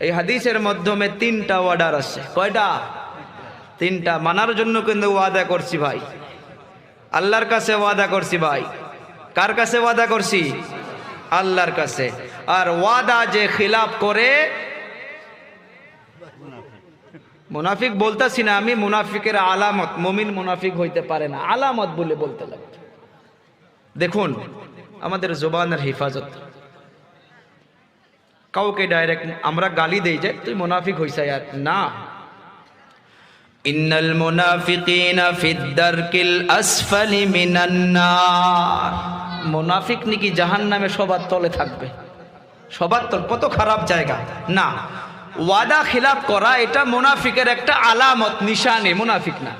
এই হাদিসের মাধ্যমে তিনটা অর্ডার আছে। কয়টা? তিনটা। মানার জন্য কিন্তু ওয়াদা করছি ভাই। আল্লাহর কাছে ওয়াদা করছি ভাই। কার কাছে ওয়াদা করছি? আল্লাহর কাছে। আর ওয়াদা যে খিলাফ করে, মুনাফিক বলতেছি না আমি, মুনাফিকের আলামত, মমিন মুনাফিক হইতে পারে না। আলামত বলে বলতে লাগবে দেখুন, আমাদের জোবানের হেফাজত। কাউকে ডাইরেক্ট আমরা গালি দেই যে তুই মুনাফিক হইস আর না। ইন্নাল মুনাফিকিনা ফিদ দারকিল আসফালি মিনান নার। মুনাফিক নাকি জাহান্নামে সবার তলে থাকবে? সবার তল কত খারাপ জায়গা। না। ওয়াদা খিলাফ করা এটা মুনাফিকের একটা আলামত নিশানি মুনাফিক না।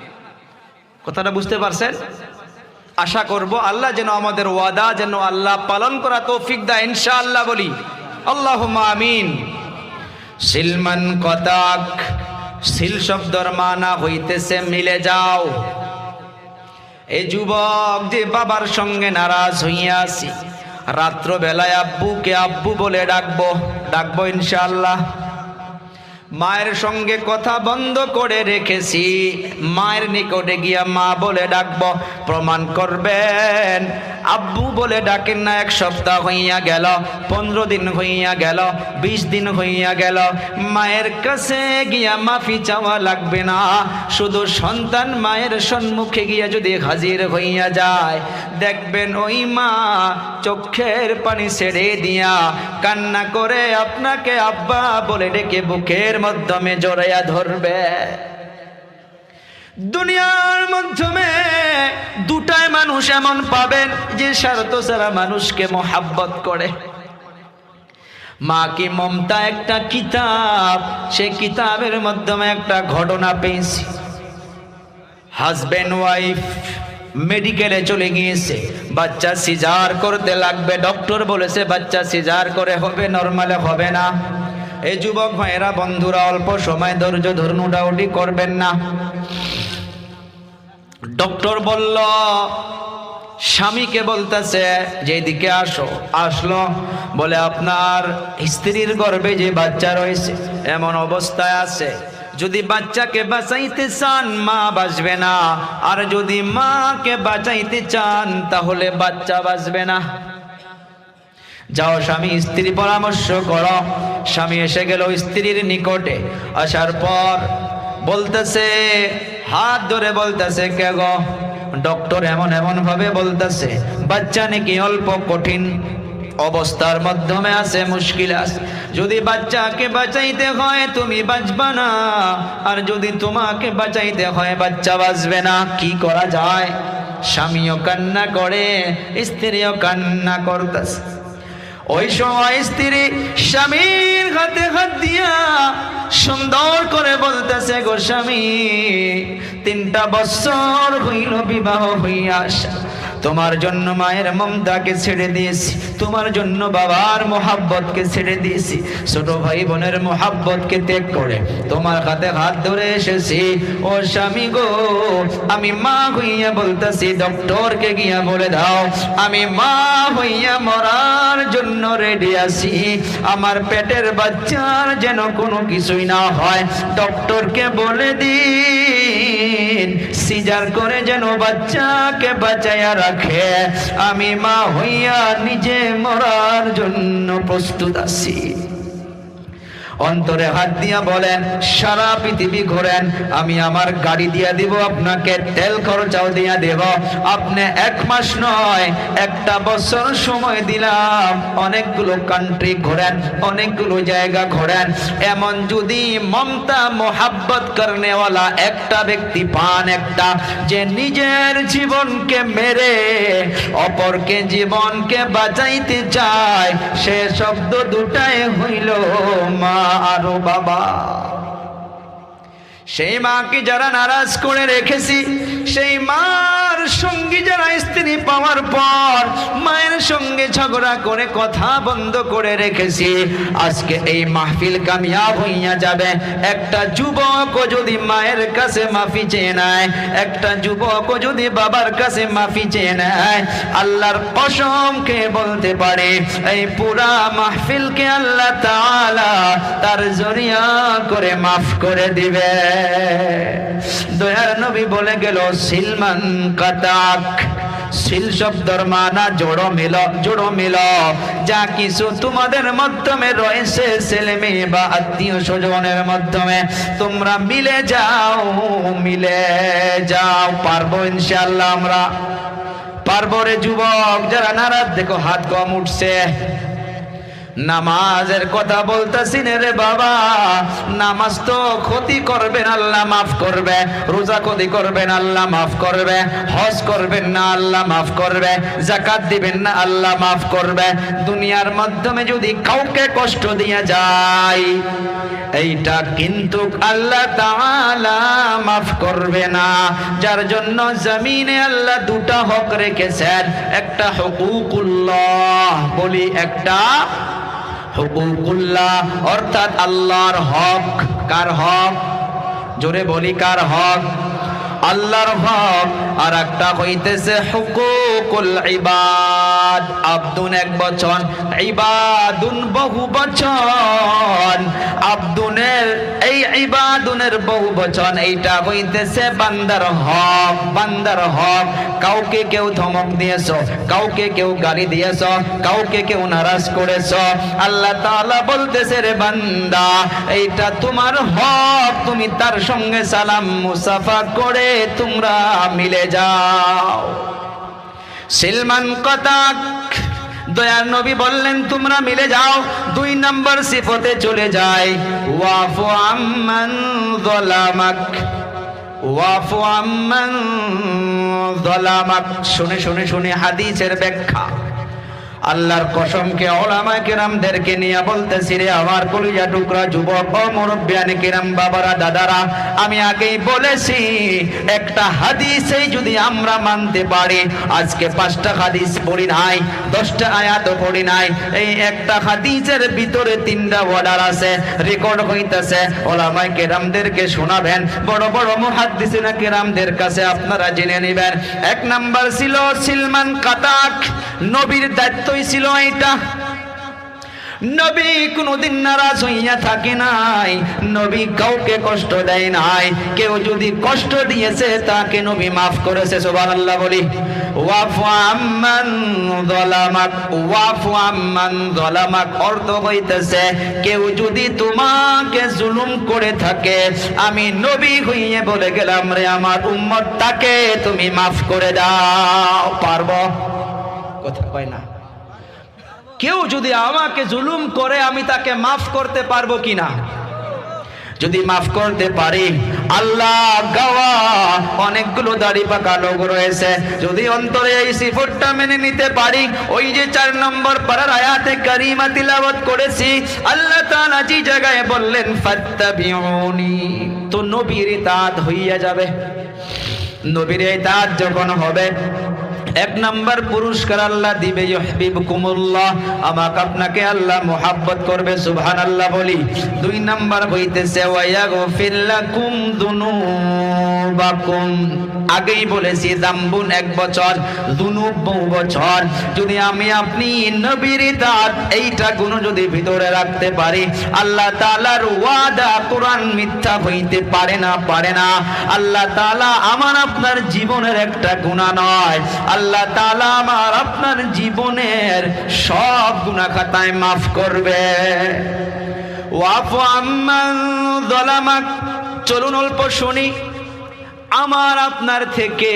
কথাটা বুঝতে পারছেন? আশা করব আল্লাহ যেন আমাদের ওয়াদা যেন আল্লাহ পালন করা তৌফিক দা ইনশাআল্লাহ বলি। আল্লাহ আমিন। সিলমান কতাক সিল শব্দর মানা হইতেছে, মিলে যাও। এই যুবক যে বাবার সঙ্গে নারাজ হইয়া আছি রাত্র বেলায় আব্বুকে আব্বু বলে ডাকবো ডাকবো ইনশাআল্লাহ। মায়ের সঙ্গে কথা বন্ধ করে রেখেছি। মায়ের নিকটে গিয়া মা বলে ডাকবো, প্রমাণ করবেন। আব্বু বলে ডাকেন না, এক সপ্তাহ হইয়া গেল, পনেরো দিন হইয়া গেল, বিশ দিন হইয়া গেল। মায়ের কাছে গিয়া মাফি চাওয়া লাগবে না। শুধু সন্তান মায়ের সম্মুখে গিয়া যদি হাজির হইয়া যায়, দেখবেন ওই মা চোখের পানি ছেড়ে দিয়া কান্না করে আপনাকে আব্বা বলে ডেকে বুকের মাধ্যমে জড়াইয়া ধরবে। দুনিয়ার মাধ্যমে দুটাই মানুষ এমন পাবেন যে স্বার্থ ছাড়া মানুষকে মোহাব্বত করে। মমতা একটা কিতাব? সে কিতাবের মাধ্যমে একটা ঘটনা পেয়েছি। হাজবেন্ড ওয়াইফ মেডিকেলে চলে গিয়েছে। বাচ্চা সিজার করতে লাগবে। ডক্টর বলেছে, বাচ্চা সিজার করে হবে নর্মালে হবে না। এই যুবক ভাইয়েরা, বন্ধুরা, অল্প সময় ধৈর্য ধরুন উঠাউটি করবেন না। ডক্টর বলল, স্বামীকে বলতেছে, যেদিকে আসো, আসলো। বলে, আপনার স্ত্রীর গর্ভে যে বাচ্চা রয়েছে, এমন অবস্থায় আছে। যদি বাচ্চাকে বাঁচাইতে চান, মা বাঁচবে না। আর যদি মাকে বাঁচাইতে চান, তাহলে বাচ্চা বাঁচবে না। যাও, স্বামী স্ত্রী পরামর্শ করো। স্বামী এসে গেল স্ত্রীর নিকটে। আসার পর বলতেছে, হাত ধরে বলতেছে, কে গো? ডক্টর এমন এমন ভাবে বলতেছে, বাচ্চা নাকি অল্প কঠিন অবস্থার মাধ্যমে আছে, মুশকিল আছে। যদি বাচ্চাকে বাঁচাইতে হয়, তুমি বাঁচবা না। আর যদি তোমাকে বাঁচাইতে হয়, বাচ্চা বাঁচবে না। কি করা যায়? স্বামীও কান্না করে, স্ত্রীও কান্না করতেছে। ওই সময় স্ত্রী স্বামীর হাতে হাত দিয়া সুন্দর করে বলতেছে, গো স্বামী, তিনটা বছর হইল বিবাহ হইয়া তোমার জন্য মায়ের মমতাকে ছেড়ে দিয়েছি। তোমার জন্য বাবার মোহাব্বতকে ছেড়ে দিয়েছি। ছোট ভাই বোনের মোহাব্বতকে ত্যাগ করে তোমার হাতে হাত ধরে এসেছি। ও স্বামী গো, আমি মা হইয়া বলতেছি, ডক্টরকে গিয়া বলে দাও, আমি মা হইয়া মরার জন্য রেডি আছি। আমার পেটের বাচ্চার যেন কোনো কিছুই না হয়। ডক্টরকে বলে দিন, সিজার করে যেন বাচ্চাকে বাঁচাইয়া রাখে। আমি মা হইয়া নিজে মরার জন্য প্রস্তুত আছি। অন্তরে হাত দিয়া বলেন, সারা পৃথিবী ঘোরেন, আমি আমার গাড়ি দিয়া দিব, আপনাকে তেল খরচাও দিয়া দেব। আপনি এক মাস নয়, একটা বছর সময় দিলাম, অনেকগুলো কান্ট্রি ঘোরেন, অনেকগুলো জায়গা ঘোরেন। এমন যদি মমতা, মোহাব্বত করনেওয়ালা একটা ব্যক্তি পান একটা, যে নিজের জীবনকে মেরে, অপরকে জীবনকে বাঁচাইতে চায়, সে শব্দ দুটাই হইল মা। আরও বাবা। সেই মাকে যারা নারাজ করে রেখেছি সেই মার সঙ্গে যারা স্ত্রী পাওয়ার পর মায়ের সঙ্গে ঝগড়া করে কথা বন্ধ করে রেখেছি। আজকে এই মাহফিল কামিয়াব হইয়া যাবে। একটা যুবক যদি মায়ের কাছে মাফি চেয়ে নেয়, একটা যুবক যদি বাবার কাছে মাফি চেয়ে নেয়, আল্লাহর কসমকে বলতে পারে, এই পুরা মাহফিলকে আল্লাহ তাআলা তার জরিয়া করে মাফ করে দিবে। দয়ার নবী বলে গেল, সিলমান কাতাক সিল শব্দর মানা জোড়ো মিল জোড়ো মিল। যা কিছু তোমাদের মাধ্যমে রয়েছে ছেলে মেয়ে বা আত্মীয় স্বজনের মাধ্যমে। তোমরা মিলে যাও মিলে যাও। পারব ইনশাআল্লাহ আমরা। পারব রে যুবক, যারা নারাজ, দেখো হাত কম উঠছে। নামাজের কথা বলতেছি রে বাবা। নামাজ তো ক্ষতি করবেন, আল্লাহ মাফ করবে। রোজা ক্ষতি করবেন, আল্লাহ মাফ করবে। হজ করবেন না, আল্লাহ মাফ করবে। জাকাত দিবেন না, আল্লাহ মাফ করবে। দুনিয়ার মাধ্যমে যদি কাউকে কষ্ট দিয়ে যায়, এইটা কিন্তু আল্লাহ তাআলা মাফ করবে না। যার জন্য জমিনে আল্লাহ দুটা হক রেখেছেন। একটা হুকুকুল্লাহ, বলি একটা হুকুকুল্লাহ অর্থাৎ আল্লাহর হক, কার হক? জোরে বলি, কার হক? আল্লাহর হক। আর একটা হইতেছে হুকুকুল ইবাদ। আব্দুন এক বচন, ইবাদুন বহু বচন। আব্দুনের, এই ইবাদুনের বহু বচন, এইটা হইতেছে বান্দার হক বান্দার হক। কাউকে কেউ ধমক দিয়েছ, কাউকে কেউ গালি দিয়েছ, কাউকে কেউ নারাজ করেছ। আল্লাহ তাআলা বলতেছে, রে বান্দা, এইটা তোমার হক, তুমি তার সঙ্গে সালাম মুসাফা করে তোমরা মিলে যাও। সিলমান কতাক দয়ার নবী বললেন, তোমরা মিলে যাও, দুই নম্বর সিফতে চলে যায় ওয়াফু আম্মান যালামাক ওয়াফু আম্মান যালামাক শুনে শুনে শুনে হাদিসের ব্যাখ্যা। আল্লাহর কসমকে ওলামা কেরামদেরকে নিয়ে বলতেছি রে, আমার কলিজা টুকরা যুবক ও মুরব্বিয়ানি কেরাম বাবারা, দাদারা, আমি আগেই বলেছি, একটা হাদিসেই যদি আমরা মানতে পারি, আজকে পাঁচটা হাদিস পড়ি নাই, দশটা আয়াত পড়ি নাই, এই একটা হাদিসের ভিতরে তিনটা অর্ডার আছে রেকর্ড হইতেছে ওলামা কেরামদেরকে শোনাবেন, বড় বড় মুহাদ্দিসিনা কেরামদের কাছে আপনারা জেনে নেবেন। এক নাম্বার ছিল সিলমান কাতাক। নবীর দায়িত্বই ছিল এটা নবী কোনদিন নারাজ হইয়া থাকে নাই, নবী কাউকে কষ্ট দেয় নাই। কেউ যদি কষ্ট দিয়েছে, তাকে নবী মাফ করেছে বলি। ওয়াফু আম্মান যালামাক অর্থ হইতেছে, কেউ যদি তোমাকে জুলুম করে থাকে, আমি নবী হইয়ে বলে গেলাম রে আমার উম্মত তাকে তুমি মাফ করে দাও, পারব? কথা কয় না। কেউ যদি আমাকে জুলুম করে, আমি তাকে মাফ করতে পারব কিনা? যদি মাফ করতে পারি, আল্লাহ গাওয়া অনেকগুলো দাড়ি পাকা লোক রয়েছে। যদি অন্তরে এই সিফরটা মেনে নিতে পারি, ওই যে চার নম্বর পাড়ার আয়াতে কারিমা তিলাওয়াত করেছি, আল্লাহ তাআলা যে জায়গায় বললেন, ফাত্তাবিউনি, তো নবীর ইতাত হইয়া যাবে। নবীর ইতাত যখন হবে এক নাম্বার পুরস্কার আল্লাহ দিবে আমাকে আপনাকে আল্লাহ মোহাব্বত করবে, সুবহানাল্লাহ বলি। দুই নাম্বার হইতেছে আগেই বলেছি দাম্বুন এক বছর, দুনুব বহু বছর। যদি আমি আপনি নবীর দাঁত, এইটা গুণ যদি ভিতরে রাখতে পারি, আল্লাহ তাআলার ওয়াদা কোরআন মিথ্যা হইতে পারে না পারে না। আল্লাহ তাআলা আমার আপনার জীবনের একটা গুণা নয়। আল্লাহ তাআলা আমার আপনার জীবনের সব গুনাহ খাতায় মাফ করবে। চলুন অল্প শুনি। আমার আপনার থেকে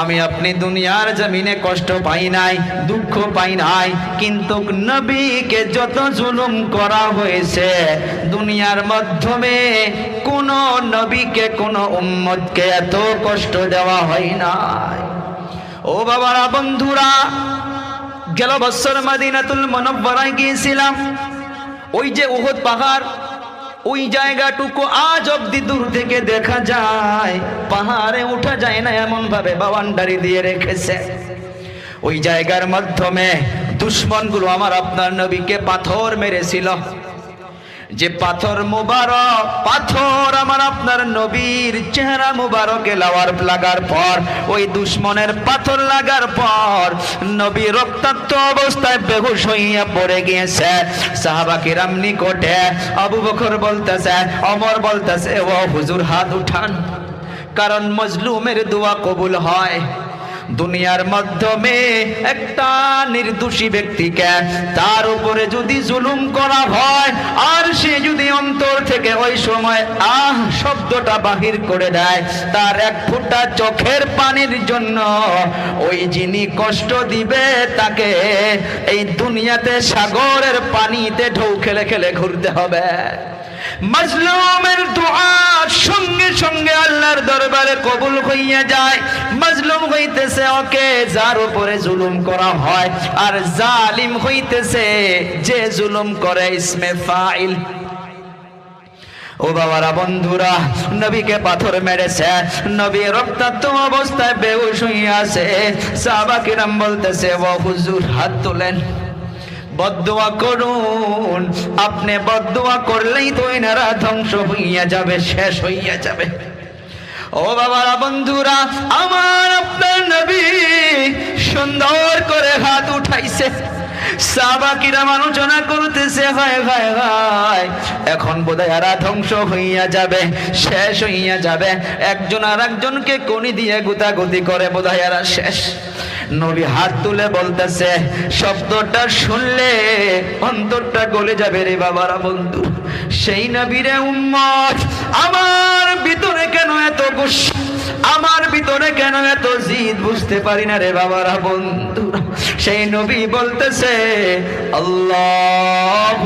আমি আপনি দুনিয়ার জমিনে কষ্ট পাই নাই, দুঃখ পাই নাই, কিন্তু নবীকে যত জুলুম করা হয়েছে, দুনিয়ার মাধ্যমে কোন নবীকে, কোন উম্মতকে এত কষ্ট দেওয়া হয় নাই। ও বাবারা, বন্ধুরা, গেল বছর মাদিনাতুল মনব্বরায় গিয়েছিলাম। ওই যে উহুদ পাহাড়, ওই জায়গাটুকু আজ অব্দি দূর থেকে দেখা যায়। পাহাড়ে উঠা যায় না এমন ভাবে বাবান্ডারি দিয়ে রেখেছে। ওই জায়গার মাধ্যমে দুশ্মনগুলো আমার আপনার নবীকে পাথর মেরেছিল। যে পাথর মুবারক, পাথর আমার আপনার নবীর চেহারা মুবারকে লাওয়ার লাগার পর, ওই দুশ্মনের পাথর লাগার পর, নবী রক্তাক্ত অবস্থায় বেহুশ হইয়া পড়ে গিয়েছে। সাহাবা কিরাম নিকটে আবু বকর বলতেছে, অমর বলতেছে, ও হুজুর, হাত উঠান, কারণ মজলুমের দোয়া কবুল হয়। দুনিয়ার মাধ্যমে একটা নির্দোষী ব্যক্তিকে তার উপরে যদি জুলুম করা হয়, আর সে যদি অন্তর থেকে ওই সময় আহ শব্দটা বাহির করে দেয়, তার এক ফোঁটা চোখের পানির জন্য ওই যিনি কষ্ট দিবে তাকে এই দুনিয়াতে সাগরের পানিতে ঢৌ খেলে খেলে ঘুরতে হবে। মাজলুমের দোয়া সঙ্গে সঙ্গে আল্লাহর দরবারে কবুল হইয়া যায়। মাজলুম হইতেছে, ওকে যার উপরে জুলুম করা হয়, আর জালিম হইতেছে, যে জুলুম করে ইসমে ফাইল। ও বাবারা, বন্ধুরা, নবীকে পাথর মেরেছে, নবী রক্তাক্ত অবস্থায় বেহুশ হইয়া আছে। সাহাবা কিরাম বলতেছে, ও হুজুর, হাত তোলেন। বদুয়া করুন। আপনি বদুয়া করলেই তো এনারা ধ্বংস হইয়া যাবে, শেষ হইয়া যাবে। ও বাবারা, বন্ধুরা, আমার আপনার নবী সুন্দর করে হাত উঠাইছে। আলোচনা করতেছে এখন বোধহয় ধ্বংস হইয়া যাবে, শেষ হইয়া যাবে। একজন আর একজনকে কনি দিয়ে গুতাগুতি করে, বোধহয় শেষ। নবী হাত তুলে বলতেছে, শব্দটা শুনলে অন্তরটা গলে যাবে রে বাবারা বন্ধু। সেই নবীরে উম্মত, আমার ভিতরে কেন এত গুসা? আমার ভিতরে কেন এত জিদ? বুঝতে পারি না রে বাবারা বন্ধু। সেই নবী বলতেছে আল্লাহ